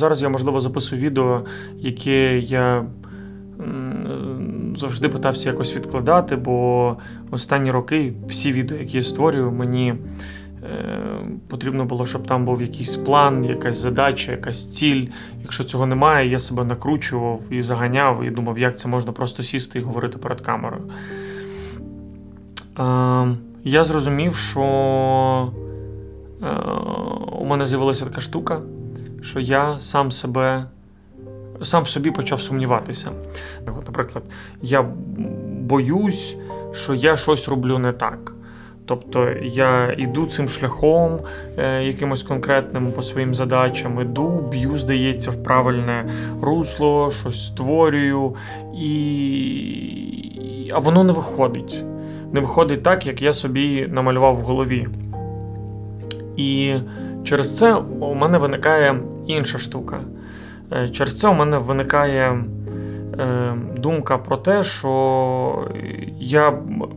Зараз я, можливо, записую відео, яке я завжди питався якось відкладати, бо останні роки всі відео, які я створюю, мені е, потрібно було, щоб там був якийсь план, якась задача, якась ціль. Якщо цього немає, я себе накручував і заганяв, і думав, як це можна просто сісти і говорити перед камерою. Е, я зрозумів, що е, у мене з'явилася така штука що я сам себе сам собі почав сумніватися. Наприклад, я боюсь, що я щось роблю не так. Тобто я йду цим шляхом, е, якимось конкретним по своїм задачам, іду, б'ю, здається, в правильне русло, щось створюю, і... а воно не виходить. Не виходить так, як я собі намалював в голові. І Через це у мене виникає інша штука. Е, Через це у мене виникає е, думка про те, що я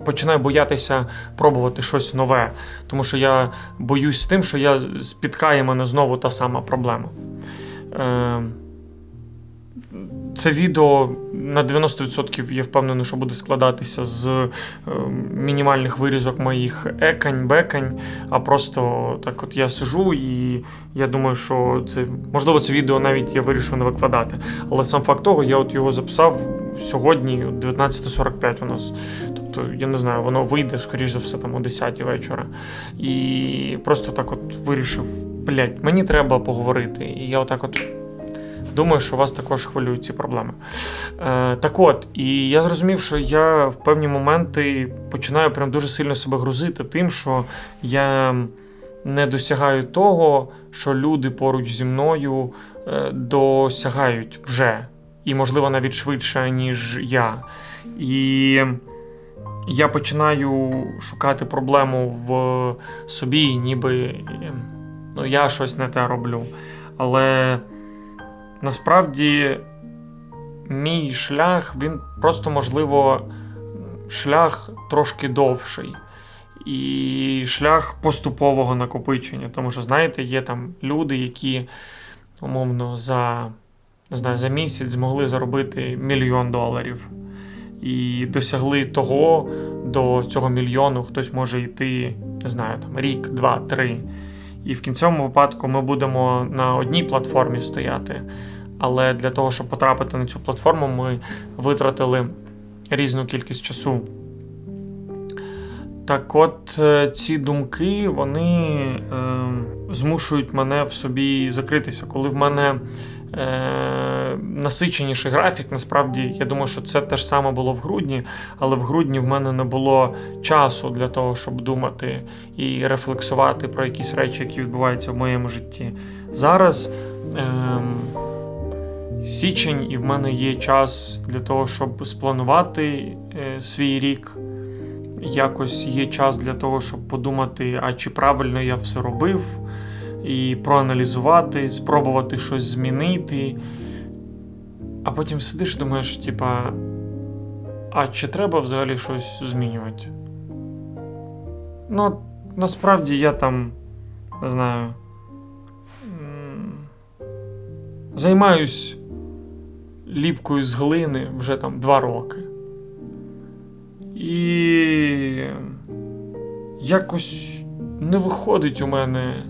починаю боятися пробувати щось нове, тому що я боюсь тим, що я спіткає мене знову та сама проблема. Е, Це відео на 90% я впевнений, що буде складатися з е, мінімальних вирізок моїх екань, бекань. А просто так от я сижу і я думаю, що це можливо це відео навіть я вирішив не викладати. Але сам факт того, я от його записав сьогодні, о 19.45 у нас. Тобто, я не знаю, воно вийде, скоріш за все, там о 10 вечора. І просто так от вирішив, блядь, мені треба поговорити. І я отак от. Думаю, що вас також хвилюють ці проблеми. Е, Так от, і я зрозумів, що я в певні моменти починаю прям дуже сильно себе грузити тим, що я не досягаю того, що люди поруч зі мною е, досягають вже. І, можливо, навіть швидше, ніж я. І я починаю шукати проблему в собі, ніби ну, я щось не те роблю. Але. Насправді, мій шлях, він просто, можливо, шлях трошки довший. І шлях поступового накопичення. Тому що, знаєте, є там люди, які, умовно, за не знаю, за місяць змогли заробити мільйон доларів. І досягли того, до цього мільйону хтось може йти, не знаю, там рік, два, три. І в кінцевому випадку ми будемо на одній платформі стояти. Але для того, щоб потрапити на цю платформу, ми витратили різну кількість часу. Так от, е, ці думки вони е, змушують мене в собі закритися. Коли в мене насиченіший графік, насправді, я думаю, що це те ж саме було в грудні, але в грудні в мене не було часу для того, щоб думати і рефлексувати про якісь речі, які відбуваються в моєму житті. Зараз. Е, Січень, і в мене є час для того, щоб спланувати е, свій рік. Якось є час для того, щоб подумати, а чи правильно я все робив, і проаналізувати, спробувати щось змінити. А потім сидиш і думаєш, типа, а чи треба взагалі щось змінювати? Ну, насправді я там не знаю. Займаюсь ліпкою з глини вже там два роки. І якось не виходить у мене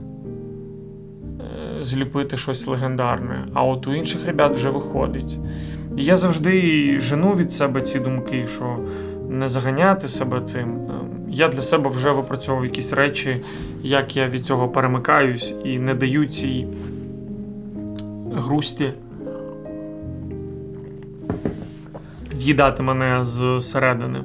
зліпити щось легендарне, а от у інших ребят вже виходить. І я завжди жену від себе ці думки, що не заганяти себе цим. Е, я для себе вже випрацьовував якісь речі, як я від цього перемикаюсь і не даю цій грусті з'їдати мене зсередини.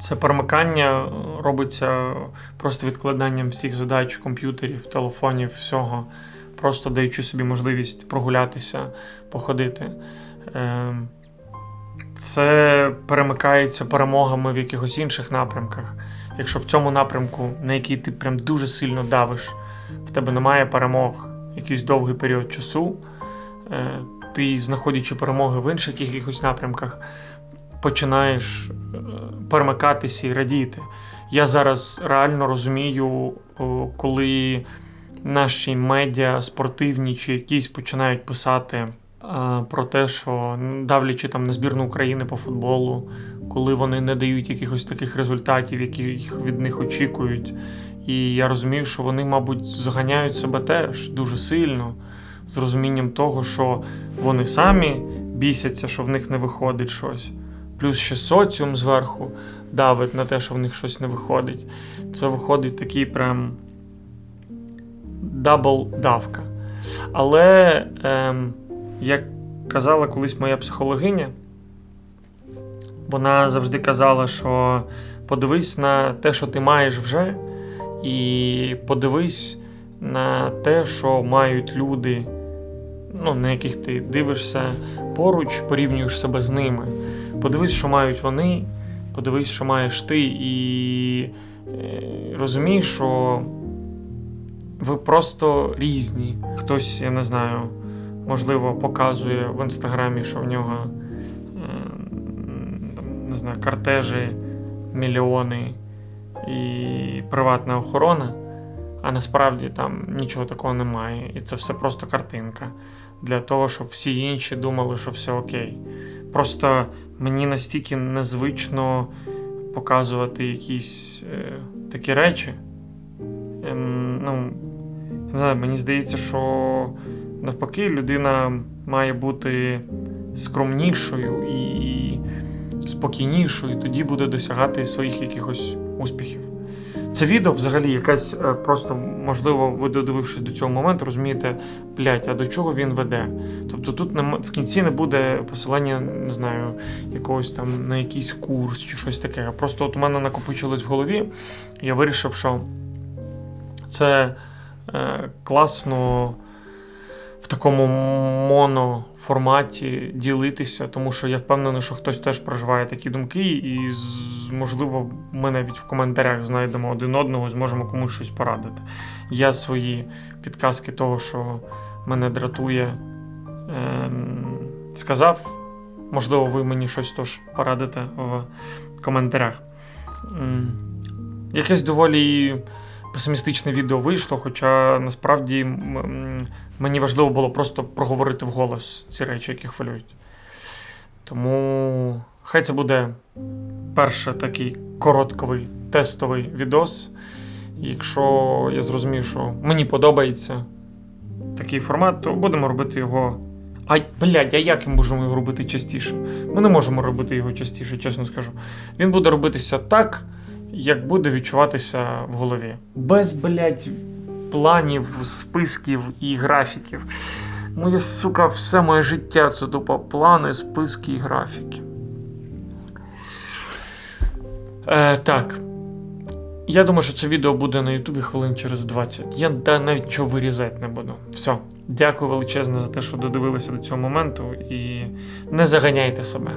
Це перемикання робиться просто відкладанням всіх задач, комп'ютерів, телефонів, всього, просто даючи собі можливість прогулятися, походити. Ем, це перемикається перемогами в якихось інших напрямках. Якщо в цьому напрямку, на який ти прям дуже сильно давиш, в тебе немає перемог якийсь довгий період часу, е, ти, знаходячи перемоги в інших якихось напрямках, починаєш е, перемикатися і радіти. Я зараз реально розумію, коли наші медіа спортивні чи якісь починають писати е, про те, що давлячи там на збірну України по футболу, коли вони не дають якихось таких результатів, яких від них очікують. І я розумів, що вони, мабуть, зганяють себе теж дуже сильно, з розумінням того, що вони самі бісяться, що в них не виходить щось. Плюс ще соціум зверху давить на те, що в них щось не виходить. Це виходить такий прям дабл давка. Але, ем, як казала колись моя психологиня, вона завжди казала, що подивись на те, що ти маєш вже, і подивись на те, що мають люди, ну, на яких ти дивишся поруч, порівнюєш себе з ними. Подивись, що мають вони, подивись, що маєш ти, і е, розумій, що ви просто різні. Хтось, я не знаю, можливо, показує в інстаграмі, що в нього е, не знаю, кортежі, мільйони і приватна охорона, а насправді там нічого такого немає. І це все просто картинка для того, щоб всі інші думали, що все окей. Просто мені настільки незвично показувати якісь е, такі речі. Е, ну, не знаю, мені здається, що навпаки людина має бути скромнішою і спокійнішою, тоді буде досягати своїх якихось успіхів. Це відео взагалі якась е, просто, можливо, ви додивившись до цього моменту, розумієте, блядь, а до чого він веде. Тобто тут в кінці не буде посилання, не знаю, якогось там на якийсь курс чи щось таке. Просто от у мене накопичилось в голові, я вирішив, що це е, класно такому моноформаті ділитися, тому що я впевнений, що хтось теж проживає такі думки, і можливо, ми навіть в коментарях знайдемо один одного і зможемо комусь щось порадити. Я свої підказки того, що мене дратує, ем, сказав. Можливо, ви мені щось теж порадите в коментарях. Якесь доволі песимістичне відео вийшло, хоча насправді мені важливо було просто проговорити вголос ці речі, які хвилюють. Тому хай це буде перший такий коротковий тестовий відос. Якщо я зрозумів, що мені подобається такий формат, то будемо робити його. Ай, блядь, а як ми можемо його робити частіше? Ми не можемо робити його частіше, чесно скажу. Він буде робитися так, як буде відчуватися в голові. Без, блядь, планів, списків і графіків. Моє, сука, все моє життя це тупо плани, списки і графіки. Е, так. Я думаю, що це відео буде на Ютубі хвилин через 20. Я да, навіть нічого вирізати не буду. Все. Дякую величезне за те, що додивилися до цього моменту і не заганяйте себе.